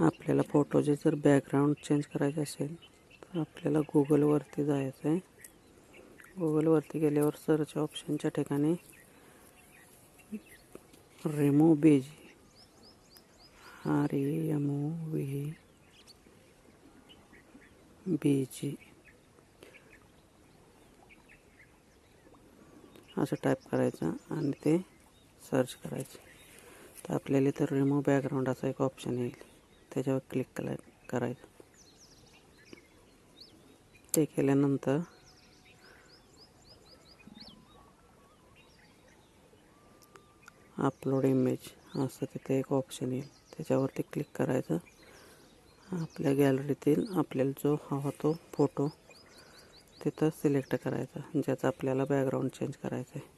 आपल्याला फोटोचे जर बॅकग्राऊंड चेंज करायचे असेल तर आपल्याला गुगलवरती जायचं आहे. गुगलवरती गेल्यावर सर्च ऑप्शनच्या ठिकाणी remove BG R A M O V B G असं टाईप करायचं आणि ते सर्च करायचं. तर आपल्याला तर रिमूव्ह बॅकग्राऊंड असा एक ऑप्शन येईल. त्याच्यावर क्लिक करा करायचं. ते केल्यानंतर अपलोड इमेज असं तिथे एक ऑप्शन येईल. त्याच्यावरती क्लिक करायचं. आपल्या गॅलरीतील आपल्याला जो हवा तो फोटो तिथं सिलेक्ट करायचा. ज्याचा आपल्याला बॅकग्राऊंड चेंज करायचं आहे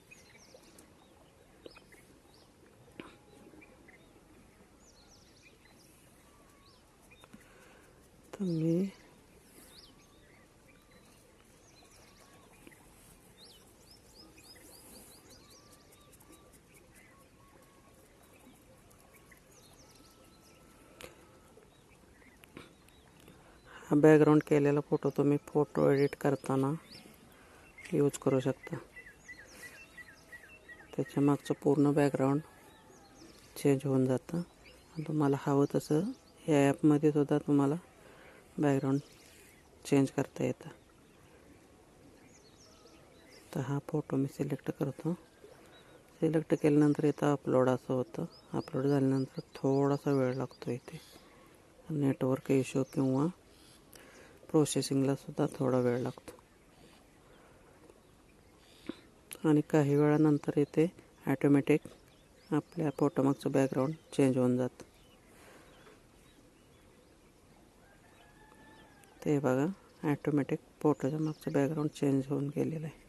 तर मी हा बॅकग्राऊंड केलेला फोटो तुम्ही फोटो एडिट करताना यूज करू शकता. त्याच्या मागचं पूर्ण बॅकग्राऊंड चेंज होऊन जातं. तुम्हाला हवं तसं या ॲपमध्ये सुद्धा तुम्हाला बॅकग्राऊंड चेंज करता येतं. तर हा फोटो मी सिलेक्ट करतो. सिलेक्ट केल्यानंतर इथं अपलोड असं होतं. अपलोड झाल्यानंतर थोडासा वेळ लागतो इथे. नेटवर्क इश्यू किंवा प्रोसेसिंगला सुद्धा थोडा वेळ लागतो. आणि काही वेळानंतर इथे ॲटोमॅटिक आपल्या फोटोमागचं बॅकग्राऊंड चेंज होऊन जातं. ते बघा ॲटोमॅटिक फोटोच्या मागचं बॅकग्राऊंड चेंज होऊन गेलेलं आहे.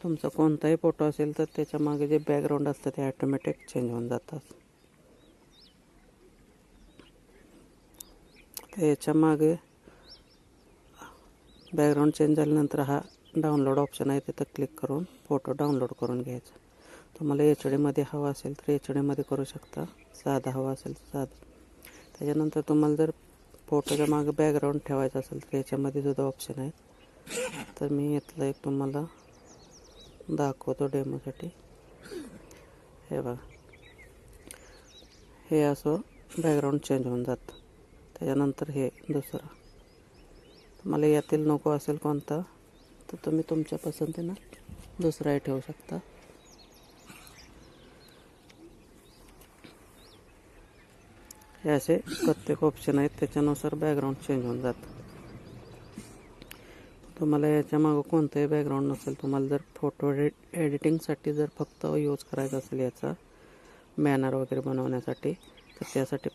तुमचा कोणताही फोटो असेल तर त्याच्यामागे जे बॅकग्राऊंड असतं ते ॲटोमॅटिक चेंज होऊन जातात. त्याच्यामागे याच्या मागे बॅकग्राऊंड चेंज झाल्यानंतर हा डाउनलोड ऑप्शन आहे तिथं क्लिक करून फोटो डाउनलोड करून घ्यायचा. तुम्हाला एच डीमध्ये हवा असेल तर एच डीमध्ये करू शकता. साधा हवा असेल तर साधा. त्याच्यानंतर तुम्हाला जर फोटोच्या मागे बॅकग्राऊंड ठेवायचं असेल तर याच्यामध्ये सुद्धा ऑप्शन आहे. तर मी इथलं एक तुम्हाला दाखवतो डेमोसाठी हे बघा. हे असं बॅकग्राऊंड चेंज होऊन जातं. त्याच्यानंतर हे दुसरं. तुम्हाला यातील नको असेल कोणता तर तुम्ही तुमच्या पसंतीनं दुसराही ठेवू शकता. हे असे प्रत्येक ऑप्शन आहेत. त्याच्यानुसार बॅकग्राऊंड चेंज होऊन जातं. तुम्हाला याच्या मागं कोणतंही बॅकग्राऊंड नसेल तुम्हाला जर फोटो एडिटिंगसाठी जर फक्त यूज करायचा असेल याचा बॅनर वगैरे बनवण्यासाठी तर त्यासाठी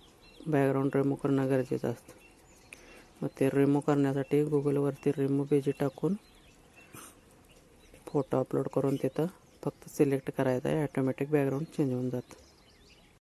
बॅकग्राऊंड रिमूव्ह करणं गरजेचं असतं. मग ते रिमूव्ह करण्यासाठी गुगलवरती रिमूव्ह पेजी टाकून फोटो अपलोड करून तिथं फक्त सिलेक्ट करायचा आहे ॲटोमॅटिक बॅकग्राऊंड चेंज होऊन जातं.